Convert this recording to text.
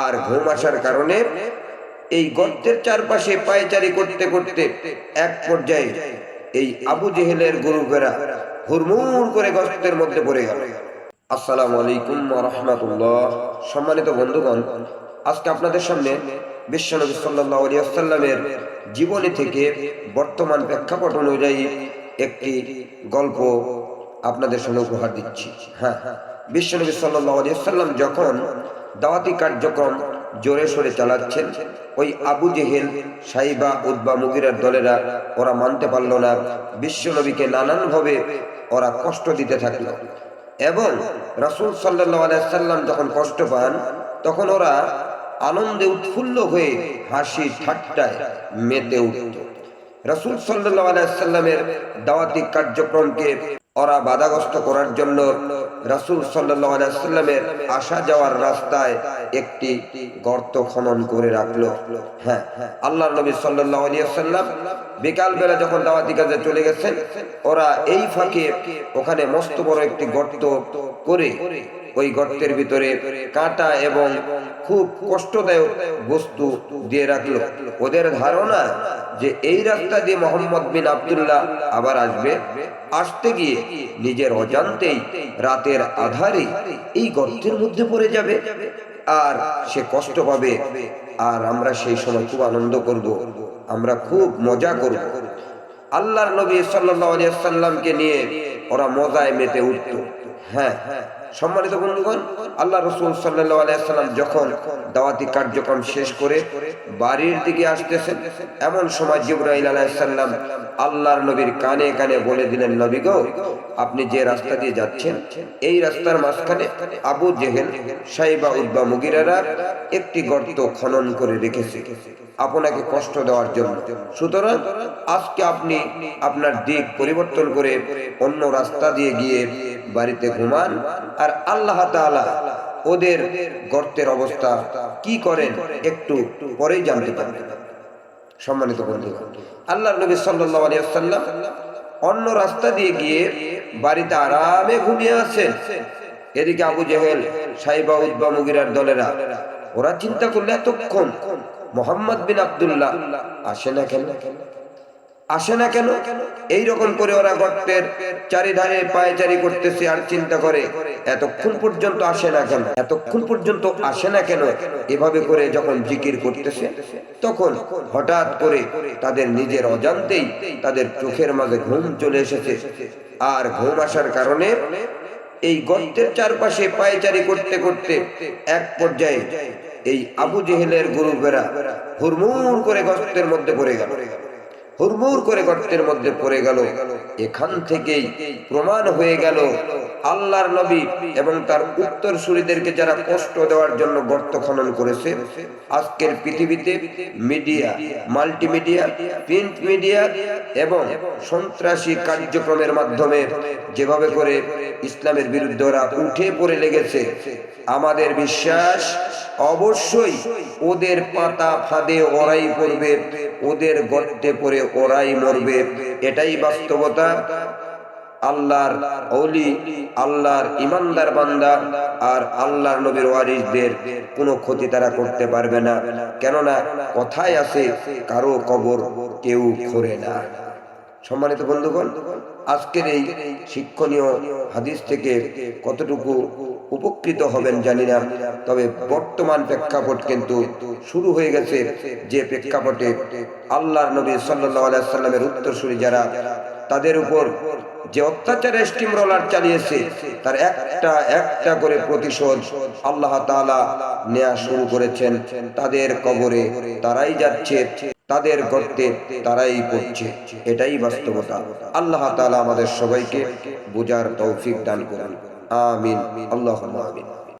আর ঘুম আসার কারণে এই গর্তের চারপাশে পায়চারি করতে করতে এক পর্যায়ে এই আবু জেহেলের গরু গরুকেরা হুড়মুড় করে গর্তের মধ্যে পড়ে গেল। আসসালামু আলাইকুম রহমতুল্লাহ। সম্মানিত বন্ধুগণ, আজকে আপনাদের সামনে বিশ্বনবী সাল্লাহ জীবনী থেকে বর্তমান প্রেক্ষাপট অনুযায়ী একটি গল্প আপনাদের সামনে উপহার দিচ্ছি। হ্যাঁ হ্যাঁ বিশ্বনবী সাল্লাহ আলী যখন দাওয়াতি কার্যক্রম জোরে সোরে চালাচ্ছেন, ওই আবু জেহেল, সাইবা উদ্বা মুগিরার দলেরা ওরা মানতে পারল না। বিশ্বনবীকে নানানভাবে ওরা কষ্ট দিতে থাকল এবং রাসুল সাল্লাহ সাল্লাম যখন কষ্ট পান, তখন ওরা আনন্দে উৎফুল্ল হয়ে হাসি ঠাট্টায় মেতে উঠত। রাসুল সাল্লাহ সাল্লামের দাওয়াতি কার্যক্রমকে ওরা বাধাগ্রস্ত করার জন্য রাসুল সাল্লামের আসা যাওয়ার রাস্তায় একটি গর্ত খনন করে রাখল। হ্যাঁ আল্লাহ নবী সাল্লাম বিকাল বেলা যখন দাওয়াতি কাজে চলে গেছেন, ওরা এই ফাঁকে ওখানে মস্ত বড় একটি গর্ত করে ওই গর্তের ভিতরে কাঁটা এবং খুব কষ্টদায়ক বস্তু দিয়ে রাখল। ওদের ধারণা যে এই রাস্তা দিয়ে মোহাম্মদ বিন আবদুল্লাহ আবার আসবে। আসতে গিয়ে নিজের অজান্তেই রাতের আধারে এই গর্তের মধ্যে পড়ে যাবে আর সে কষ্ট পাবে আর আমরা সেই সময় খুব আনন্দ করব। আমরা খুব মজা করব। আল্লাহর নবী সাল্লাহ আলিয়া সাল্লামকে নিয়ে ওরা মজায় মেতে উঠত। হ্যাঁ সম্মানিত বন্ধুগণ, আল্লাহ রসুল সাল্লাহ আলাইসাল্লাম যখন দাওয়াতি কার্যক্রম শেষ করে বাড়ির দিকে আসতেছেন, এমন সময় জিব্রাইল আলাইসাল্লাম আল্লাহর নবীর কানে কানে বলে দিলেন, নবী গো, আপনি যে রাস্তা দিয়ে যাচ্ছেন, এই রাস্তার মাঝখানে আবু জেহেল, সাইবা উদ্বা মুগিরারা একটি গর্ত খনন করে রেখেছে। আপনাকে কষ্ট দেওয়ার জন্য। সুতরাং আজকে আপনি আপনার দিক পরিবর্তন করে অন্য রাস্তা দিয়ে গিয়ে বাড়িতে ঘুমান। আর আল্লাহ তাআলা ওদের গর্তের অবস্থা কি করেন একটু পরেই জানতে পারবেন। সম্মানিত বন্ধু আল্লাহ নবী সাল্লাল্লাহু আলাইহি অন্য রাস্তা দিয়ে গিয়ে বাড়িতে আরামে ঘুমিয়ে আছেন। এদিকে আবু জেহেল, সাইবা উদ্বা মুগিরার দলেরা, ওরা চিন্তা করলে এতক্ষণ মোহাম্মদ বিন আবদুল্লাহ আসে না কেন? আসে না কেন? এই রকম করে ওরা গর্তের চারিধারে পায়চারি করতেছে আর চিন্তা করে, এতক্ষণ পর্যন্ত আসে না কেন? এতক্ষণ পর্যন্ত আসে না কেন? এভাবে করে যখন জিকির করতেছে, তখন হঠাৎ করে তাদের নিজের অজান্তেই তাদের চোখের মাঝে ঘুম চলে এসেছে। আর ঘুম আসার কারণে এই গর্তের চারপাশে পায়চারি করতে করতে এক পর্যায়ে এই আবু জেহেলের গরু গরুবেরা হুড়মুড় করে গর্তের মধ্যে পড়ে গেল। হুড়মুড় করে গর্তের মধ্যে পড়ে গেল। এখান থেকেই প্রমাণ হয়ে গেল আল্লাহর নবী এবং তার উত্তর সুরীদেরকে যারা কষ্ট দেওয়ার জন্য গর্ত খনন করেছে। আজকের পৃথিবীতে মিডিয়া, মাল্টিমিডিয়া, প্রিন্ট মিডিয়া এবং সন্ত্রাসী কার্যক্রমের মাধ্যমে যেভাবে করে ইসলামের বিরুদ্ধে ওরা উঠে পড়ে লেগেছে, আমাদের বিশ্বাস অবশ্যই ওদের পাতা ফাঁদে ওরাই পড়বে। ওদের গর্তে পড়ে ওরাই মরবে। এটাই বাস্তবতা। আল্লাহর অলি আল্লাহর ইমানদার বান্দা আর আল্লাহর নবীর ওয়ারিসদের কোনো ক্ষতি তারা করতে পারবে না। কেননা কথায় আছে, কারও কবর কেউ খোরে না। সম্মানিত বন্ধুগণ, আজকের এই শিক্ষণীয় হাদিস থেকে কতটুকু উপকৃত হবেন, জানি না। তবে বর্তমান প্রেক্ষাপট কিন্তু শুরু হয়ে গেছে। যে প্রেক্ষাপটে আল্লাহর নবী সাল্লামের উত্তরসূরি যারা, তাদের উপর যে অত্যাচার স্টিম রোলার চালিয়েছে, তার একটা একটা করে প্রতিশোধ আল্লাহ তাআলা নেয়া শুরু করেছেন। তাদের কবরে তারাই যাচ্ছে, তাদের গর্তে তারাই পড়ছে। এটাই বাস্তবতা। আল্লাহ তাআলা আমাদের সবাইকে বোঝার তৌফিক দান করুন। آمين. اللهم آمين.